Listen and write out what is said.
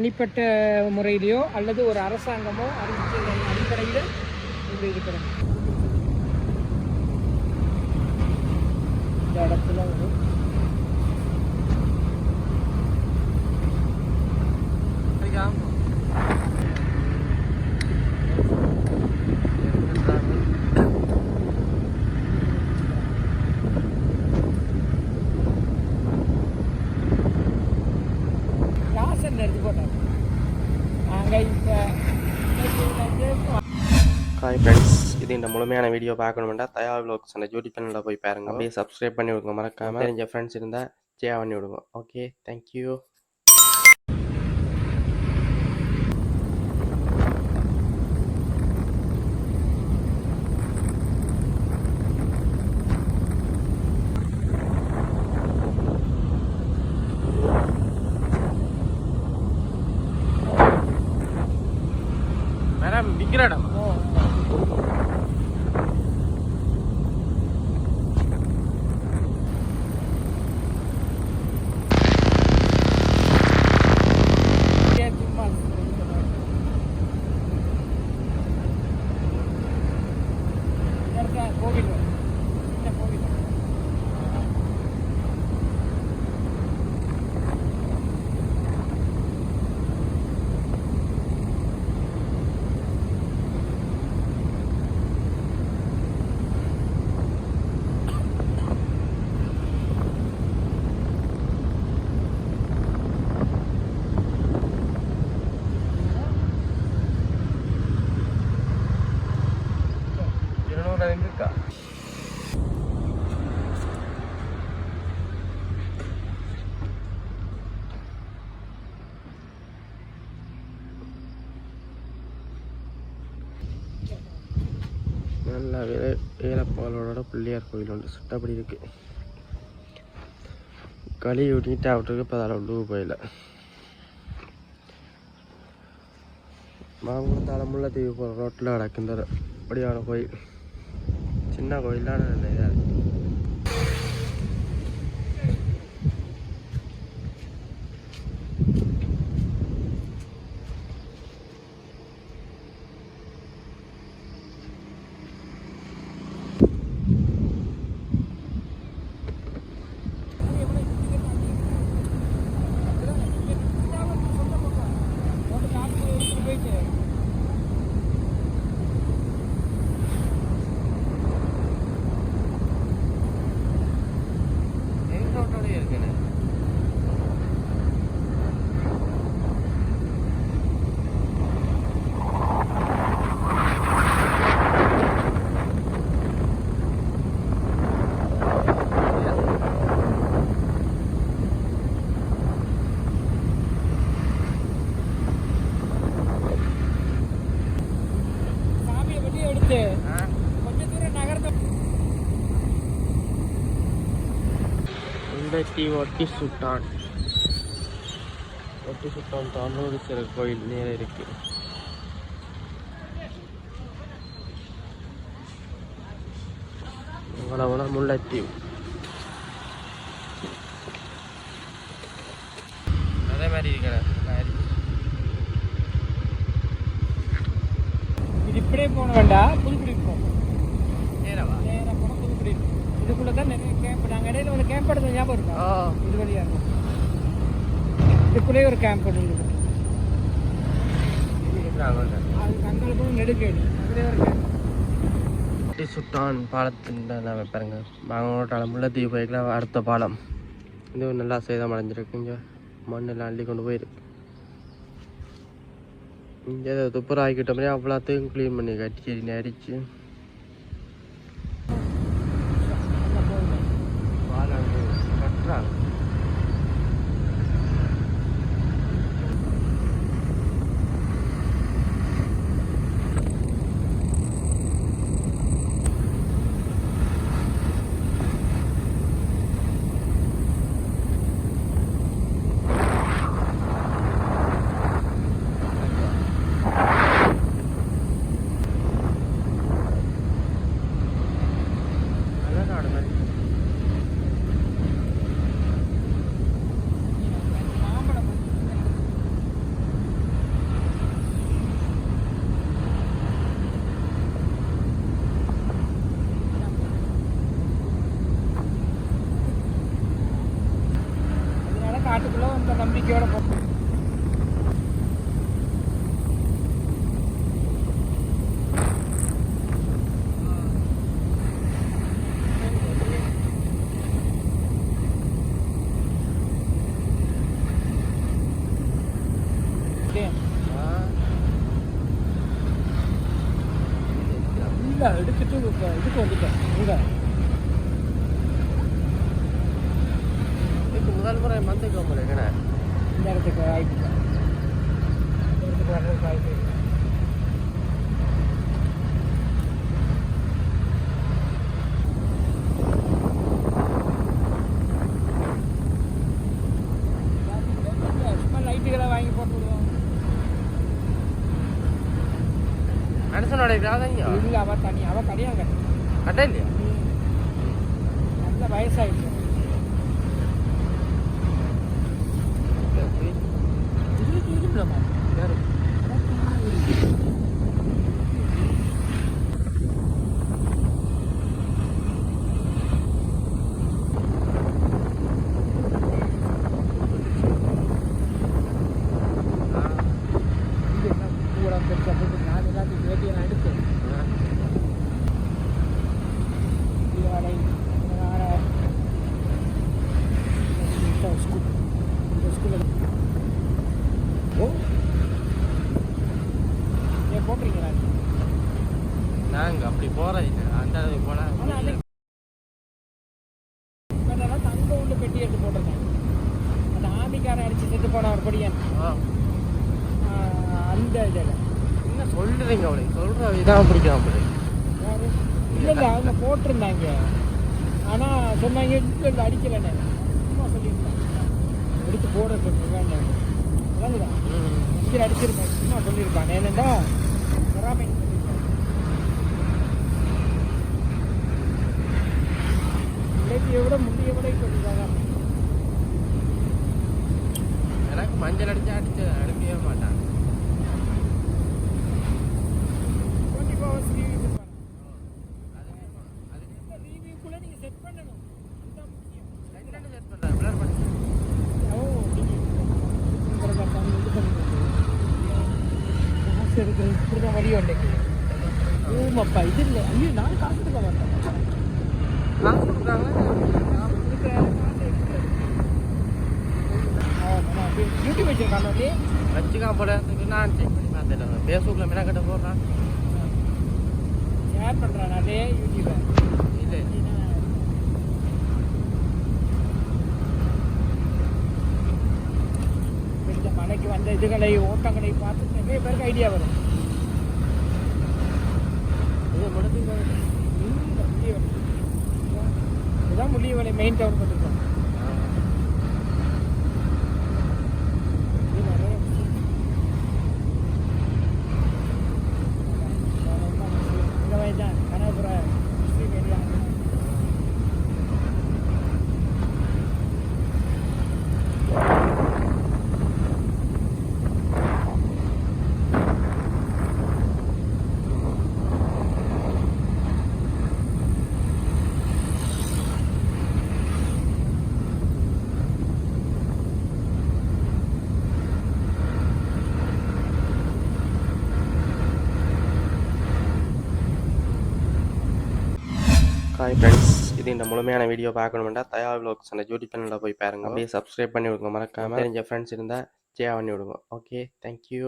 தனிப்பட்ட முறையிலையோ அல்லது ஒரு அரசாங்கமோ அறிவிச்சதன் அடிப்படையில் இது இருக்கிறது இந்த இடத்துல ஒரு லாசன் எடுத்து போட்டாங்க நாங்கள் இப்போ ஹாய் ஃப்ரெண்ட்ஸ் இது இந்த முழுமையான வீடியோ பார்க்கணுமெண்டா தயா விலாக்ஸ் அந்த யூடியூப் சேனலில் போய் பாருங்க. அப்படியே சப்ஸ்கிரைப் பண்ணி விடுங்க மறக்காம. தெரிஞ்ச ஃப்ரெண்ட்ஸ் இருந்தால் ஷேர் பண்ணி விடுங்க. ஓகே தேங்க்யூ மேடம் விற்கிற இடம் சும்மா கோவில் சின்ன நல்ல வேலை வேலைப்பாளோட பிள்ளையார் கோயில் உண்டு சுட்டப்படி இருக்குது களி ஊட்டிட்டு அவட்டுக்கு இப்போ அதில் உள்ளூர் கோயில் தலைமுள்ள தீவு போகிற ரோட்டில் கிடக்கு அப்படியான கோயில் சின்ன கோயிலான நல்ல முல்லைத்தீ ஒட்டி சுட்டான். ஒட்டி சுட்டான். தானூர் சிற கோயில் நேர இருக்கு. இவ்வளவுனா முல்லைத்தீவு. அதே மாதிரி இருக்கிற இது இப்படியே போன வேண்டாம் புதுக்குடி போகும் நேரவா நேராக போனால் புதுக்குடி இதுக்குள்ளே தான் நிறைய நாங்கள் இடையில ஒரு கேம்ப் எடுத்த ஞாபகம் இருக்கா? இது வழியாக இருக்கும் இதுக்குள்ளேயே ஒரு கேம்ப் ஒட்டி சுட்டான் பாலத்தின் பாருங்க. மாங்கோட்டால முல்லைத்தீவு போய்க்கலாம் அடுத்த பாலம். இது நல்லா சேதம் அடைஞ்சிருக்குங்க மண்ணெல்லாம் அள்ளி கொண்டு போயிருக்கு இங்கே துப்புரம் ஆக்கிட்ட மாதிரி அவ்வளோத்தையும் க்ளீன் பண்ணி கட்டி அடிச்சு பாலம் കാണുന്നത് കാട്ടുകുളം നമ്പിക്കയോടെ പോകും ಇಲ್ಲ ಇದಕ್ಕಿಟ್ಟು ಇದಕ್ಕೆ ಹೋಗಿದ್ದ ಹಿಂಗ ಇದಕ್ಕೆ ಮೊದಲು ಬರ ಮಂದಿಗೆ ಹೋಗ್ಬೋದು ಕಣ ಆಯ್ತು மனுஷனோட கிராதங்க இல்லை அவள் தனி அவள் கடையாக கட்டு கட்ட இல்லையா நல்ல வயசாயிடுச்சு இதுக்கு இருக்குல்லம்மா உள்ள பெட்டி எடுத்து போட்டிருந்தேன் அந்த ஆமிக்காரன் அடிச்சு செத்து போன ஒரு படியன் அந்த இதில். என்ன சொல்றீங்க அவளை? சொல்ற இதான் பிடிக்கும் அப்படி இல்லை இல்லை அவங்க போட்டிருந்தாங்க. ஆனால் சொன்னாங்க இல்லை அடிக்கலைன்னு. சும்மா சொல்லியிருந்தாங்க. எடுத்து போட சொல்லிருக்காங்க விளங்குதா இங்கே அடிச்சிருப்பேன் சும்மா சொல்லியிருப்பாங்க ஏனெண்டா பொறாமை. சொல்லியிருப்பாங்க விட முந்தைய விட சொல்லியிருக்காங்க மஞ்சள் அடிச்சா அடிச்சு அனுப்பவே மாட்டான் காசு ஓமப்பா இது இல்லை. ஐயோ நான் காசு எடுக்க மாட்டேன். நான் சொல்றாங்க யூடியூப் வச்சிருக்காங்க வந்து வச்சுக்காம போல. நான் செக் பண்ணி பார்த்துட்டேன் ஃபேஸ்புக்கில் மெனக்கிட்ட போடுறான் ஷேர் பண்ணுறான் அதே யூடியூபை இல்லை. மலைக்கு வந்த இதுகளை ஓட்டங்களை பார்த்து நிறைய பேருக்கு ஐடியா வரும். இது முடிஞ்சு இதுதான் முள்ளியவளை. மெயின் டவுன் பண்ணிருக்கோம் இது நிறைய இந்த மாதிரி தான் Kanakapura Muslim area hi friends இது இந்த முழுமையான வீடியோ பார்க்கணுமெண்டா தயா விலாக்ஸ் அந்த யூடியூப் சேனலில் போய் பாருங்க. அப்படியே சப்ஸ்கிரைப் பண்ணி விடுங்க மறக்காம. தெரிஞ்ச ஃப்ரெண்ட்ஸ் இருந்தால் ஷேர் பண்ணி விடுங்க ஓகே தேங்க்யூ